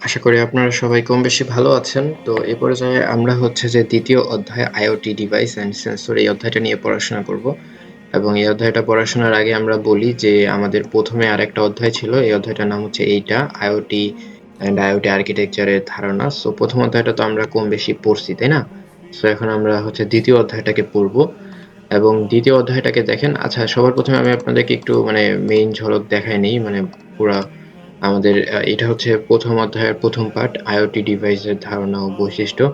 আশা করি আপনারা সবাই কম বেশি ভালো আছেন। তো এ পর্যায়ে আমরা হচ্ছে যে দ্বিতীয় অধ্যায় আইওটি ডিভাইস অ্যান্ড সেন্সর এই অধ্যায়টা নিয়ে পড়াশোনা করব। এবং এই অধ্যায়টা পড়াশোনার আগে আমরা বলি যে আমাদের প্রথমে আরেকটা অধ্যায় ছিল। এই অধ্যায়টার নাম হচ্ছে এইটা IoT অ্যান্ড আইওটি আর্কিটেকচারের ধারণা। সো প্রথম অধ্যায়টা তো আমরা কম বেশি পড়ছি, তাই না? সো এখন আমরা হচ্ছে দ্বিতীয় অধ্যায়টাকে পড়ব। এবং দ্বিতীয় অধ্যায়টাকে দেখেন আচ্ছা সবার প্রথমে আমি আপনাদেরকে একটু মানে মেইন ঝলক দেখাই নেই মানে পুরা আমাদের এটা হচ্ছে প্রথম অধ্যায়ের প্রথম পার্ট আইওটি ডিভাইসের ধারণা ও বৈশিষ্ট্য,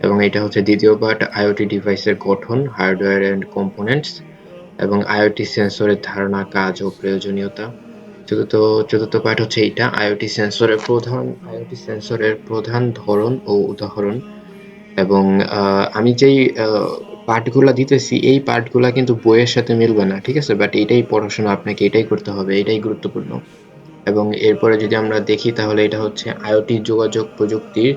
এবং এটা হচ্ছে দ্বিতীয় পার্ট আইওটি ডিভাইসের গঠন হার্ডওয়্যার অ্যান্ড কম্পোনেন্টস এবং আইওটি সেন্সরের ধারণা, কাজ ও প্রয়োজনীয়তা। চতুর্থ চতুর্থ পার্ট হচ্ছে এইটা আইওটি সেন্সরের প্রধান আইওটি সেন্সরের প্রধান ধরন ও উদাহরণ। এবং আমি যেই পার্টগুলো দিতেছি, এই পার্টগুলো কিন্তু বইয়ের সাথে মিলবে না, ঠিক আছে? বাট এটাই পড়াশোনা, আপনাকে এটাই করতে হবে, এটাই গুরুত্বপূর্ণ। এবং এরপরে যদি আমরা দেখি তাহলে এটা হচ্ছে আইওটি যোগাযোগ প্রযুক্তির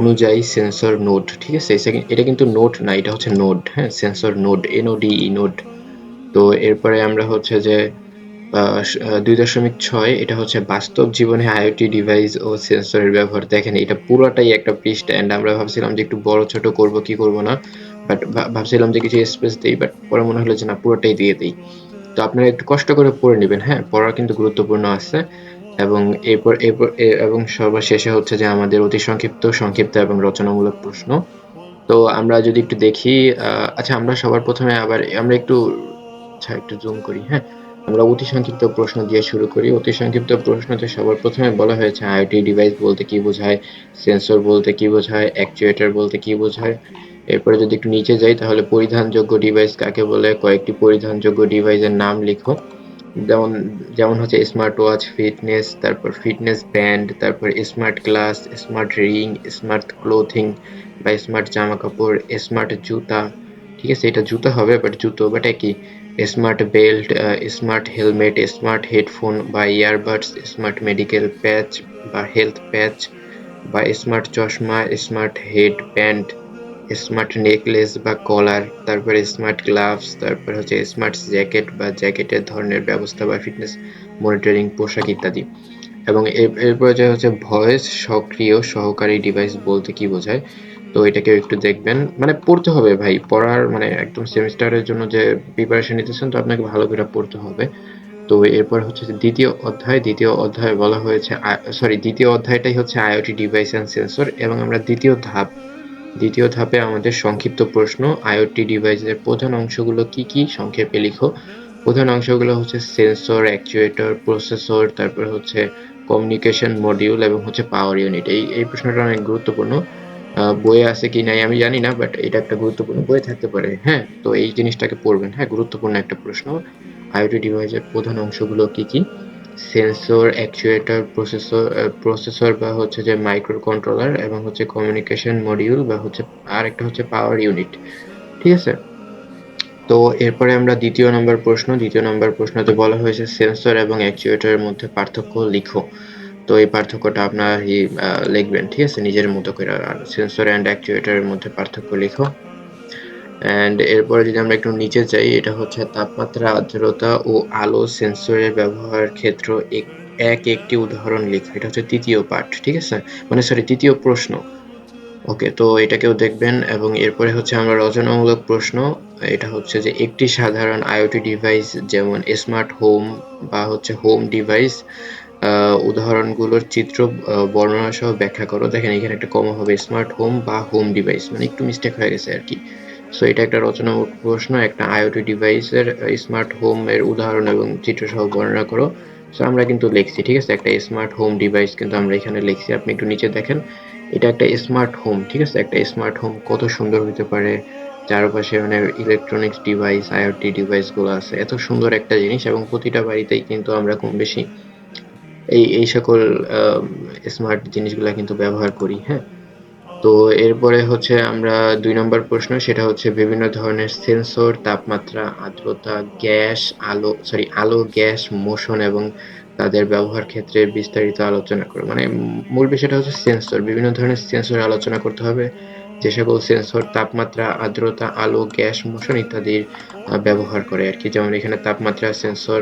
অনুযায়ী সেন্সর নোড, ঠিক আছে? এটা কিন্তু নোট না, এটা হচ্ছে নোড হ্যাঁ? Sensor node N O D node. তো এরপরে আমরা হচ্ছে যে দুই দশমিক ছয়, এটা হচ্ছে বাস্তব জীবনে আইওটি ডিভাইস ও সেন্সরের ব্যবহার। দেখেন, এটা পুরোটাই একটা পৃষ্ঠা অ্যান্ড আমরা ভাবছিলাম যে একটু বড়, ছোট করব, কি করব না? বাট ভাবছিলাম যে কিছু স্পেস দিই বাট পরে মনে হলো যে না, পুরোটাই দিয়ে দিই। তো আপনারা একটু কষ্ট করে পড়ে নেবেন হ্যাঁ? পড়া কিন্তু গুরুত্বপূর্ণ আছে এবং এরপর এরপর এবং সর্বশেষে হচ্ছে যে আমাদের অতি সংক্ষিপ্ত সংক্ষিপ্ত এবং রচনামূলক প্রশ্ন। তো আমরা যদি একটু দেখি আচ্ছা আমরা সবার প্রথমে আবার, আমরা একটু আচ্ছা একটু জুম করি হ্যাঁ? আমরা অতি সংক্ষিপ্ত প্রশ্ন দিয়ে শুরু করি। অতি সংক্ষিপ্ত প্রশ্নতে সবার প্রথমে বলা হয়েছে, আইওটি ডিভাইস বলতে কি বোঝায়, সেন্সর বলতে কি বোঝায়, অ্যাকচুয়েটার বলতে কি বোঝায় এরপরে যদি একটু নিচে যাই, তাহলে পরিধানযোগ্য ডিভাইস কাকে বলে? কয়েকটি পরিধানযোগ্য ডিভাইসের নাম লিখো। যেমন যেমন হচ্ছে স্মার্ট ওয়াচ ফিটনেস তারপর ফিটনেস ব্যান্ড তারপর smart glass smart ring smart clothing বা স্মার্ট জামা কাপড় স্মার্ট জুতা। ঠিক আছে, এটা জুতা হবে বাট জুতো বাট একই। Smart belt smart helmet smart headphone বা ইয়ারবাডস স্মার্ট মেডিকেল প্যাচ বা হেলথ প্যাচ বা স্মার্ট চশমা smart head band smart necklace বা কলার তারপরে স্মার্ট গ্লাভস তারপর হচ্ছে স্মার্ট জ্যাকেট বা জ্যাকেটের ধরনের ব্যবস্থা বা ফিটনেস মনিটরিং পোশাক ইত্যাদি। এবং এরপরে যে হচ্ছে ভয়েস সক্রিয় সহকারী ডিভাইস বলতে কি বোঝায়, তো এটাকে একটু দেখবেন। মানে পড়তে হবে ভাই, পড়ার মানে একদম সেমিস্টারের জন্য যে প্রিপারেশন নিতেছেন, তো আপনাকে ভালো করে পড়তে হবে। তো এরপর হচ্ছে দ্বিতীয় অধ্যায় দ্বিতীয় অধ্যায় বলা হয়েছে সরি দ্বিতীয় অধ্যায়টাই হচ্ছে আইওটি ডিভাইস অ্যান্ড সেন্সর এবং আমরা দ্বিতীয় ধাপ দ্বিতীয় ধাপে আমাদের সংক্ষিপ্ত প্রশ্ন আইওটি ডিভাইসের প্রধান অংশগুলো কি কি? সংক্ষেপে লিখো। প্রধান অংশগুলো হচ্ছে সেন্সর অ্যাকচুয়েটর প্রসেসর তারপর হচ্ছে কমিউনিকেশন মডিউল এবং হচ্ছে পাওয়ার ইউনিট এই এই প্রশ্নটা অনেক গুরুত্বপূর্ণ। বইয়ে আছে কি নাই আমি জানি না বাট এটা একটা গুরুত্বপূর্ণ বই থাকতে পারে। হ্যাঁ তো এই জিনিসটাকে পড়বেন। হ্যাঁ গুরুত্বপূর্ণ একটা প্রশ্ন। আইওটি ডিভাইসের প্রধান অংশগুলো কি কি? সেন্সর, অ্যাকচুয়েটর, প্রসেসর প্রসেসর বা হচ্ছে যে মাইক্রো কন্ট্রোলার এবং হচ্ছে কমিউনিকেশন মডিউল বা হচ্ছে আর একটা হচ্ছে পাওয়ার ইউনিট। ঠিক আছে? তো এরপরে আমরা দ্বিতীয় নম্বর প্রশ্ন, দ্বিতীয় নম্বর প্রশ্নতে বলা হয়েছে সেন্সর এবং অ্যাকচুয়েটরের মধ্যে পার্থক্য লিখো। তো এই পার্থক্যটা আপনারা লিখবেন, ঠিক আছে? নিজের মতো করে, আর সেন্সর অ্যান্ড অ্যাকচুয়েটরের মধ্যে পার্থক্য লিখো। অ্যান্ড এরপরে যদি আমরা একটু নিচে যাই, এটা হচ্ছে তাপমাত্রা, আর্দ্রতা ও আলো সেন্সরের ব্যবহার ক্ষেত্র এক একটি উদাহরণ লেখা। এটা হচ্ছে তৃতীয় পার্ট ঠিক আছে? মানে সরি তৃতীয় প্রশ্ন। ওকে তো এটাকেও দেখবেন এবং এরপরে হচ্ছে আমরা রচনামূলক প্রশ্ন। এটা হচ্ছে যে একটি সাধারণ আইওটি ডিভাইস যেমন স্মার্ট হোম বা হচ্ছে হোম ডিভাইস উদাহরণগুলোর চিত্র বর্ণনা সহ ব্যাখ্যা করো। দেখেন এখানে একটা কমা হবে স্মার্ট হোম বা হোম ডিভাইস। মানে একটু মিস্টেক হয়ে গেছে আর কি। সো এটা একটা রচনামূলক প্রশ্ন, একটা আইওটি ডিভাইসের স্মার্ট হোম এর উদাহরণ এবং চিত্র সহ বর্ণনা করো। সো আমরা কিন্তু লিখছি, ঠিক আছে? একটা স্মার্ট হোম ডিভাইস কিন্তু আমরা এখানে লিখছি। আপনি একটু নিচে দেখেন, এটা একটা স্মার্ট হোম ঠিক আছে? একটা স্মার্ট হোম কত সুন্দর হতে পারে। চারপাশে মানে ইলেকট্রনিক্স ডিভাইস আইওটি ডিভাইসগুলো আছে। এত সুন্দর একটা জিনিস এবং প্রতিটা বাড়িতেই কিন্তু আমরা কম বেশি এই এই সকল স্মার্ট জিনিসগুলো কিন্তু ব্যবহার করি হ্যাঁ? তো এরপরে হচ্ছে আমরা দুই নম্বর প্রশ্ন, সেটা হচ্ছে বিভিন্ন ধরনের সেন্সর, তাপমাত্রা, আর্দ্রতা, গ্যাস, আলো সরি আলো, গ্যাস, মোশন এবং তাদের ব্যবহার ক্ষেত্রে বিস্তারিত আলোচনা করো মানে মূল বিষয়টা হচ্ছে সেন্সর, বিভিন্ন ধরনের সেন্সর আলোচনা করতে হবে। যে সকল সেন্সর তাপমাত্রা, আর্দ্রতা, আলো, গ্যাস, মোশন ইত্যাদির ব্যবহার করে আর কি। যেমন এখানে তাপমাত্রা সেন্সর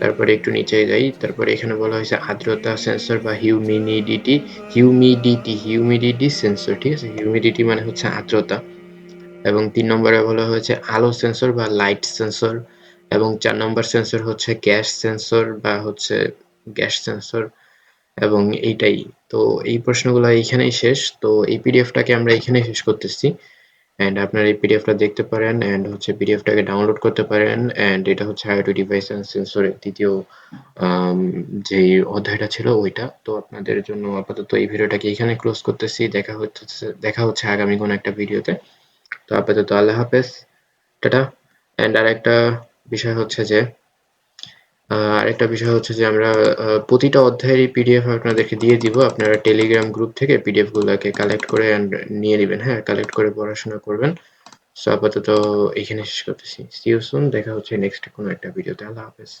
তারপরে একটু নিচে যাই, তারপরে এখানে বলা হয়েছে আর্দ্রতা সেন্সর বা হিউমিডিটি হিউমিডিটি হিউমিডিটি সেন্সর ঠিক আছে? হিউমিডিটি মানে হচ্ছে আর্দ্রতা। এবং তিন নম্বরে বলা হয়েছে আলো সেন্সর বা লাইট সেন্সর এবং চার নম্বর সেন্সর হচ্ছে গ্যাস সেন্সর বা হচ্ছে গ্যাস সেন্সর এবং এইটাই। তো এই প্রশ্নগুলো এইখানেই শেষ। তো এই পিডিএফটাকে আমরা এখানেই শেষ করতেছি। অ্যান্ড আপনারা এই পিডিএফটা দেখতে পারেন অ্যান্ড হচ্ছে পিডিএফটাকে ডাউনলোড করতে পারেন অ্যান্ড এটা হচ্ছে আইওটি ডিভাইস অ্যান্ড সেন্সরের দ্বিতীয় যে অধ্যায়টা ছিল ওইটা। তো আপনাদের জন্য আপাতত এই ভিডিওটাকে এখানে ক্লোজ করতেছি। দেখা হচ্ছে দেখা হচ্ছে আগামী কোনো একটা ভিডিওতে। তো আপাতত আল্লাহ হাফেজ। টাটা। অ্যান্ড আর একটা বিষয় হচ্ছে যে আরেকটা বিষয় হচ্ছে যে আমরা প্রতিটা অধ্যায়েরই পিডিএফ আপনাদেরকে দিয়ে দিব। আপনারা টেলিগ্রাম গ্রুপ থেকে পিডিএফ গুলোকে কালেক্ট করে নিয়ে নেবেন হ্যাঁ? কালেক্ট করে পড়াশোনা করবেন। সো আপাতত এখানে শেষ করতেছি। সি সুন দেখা হচ্ছে নেক্সট কোনো একটা ভিডিওতে আল্লাহ হাফেজ।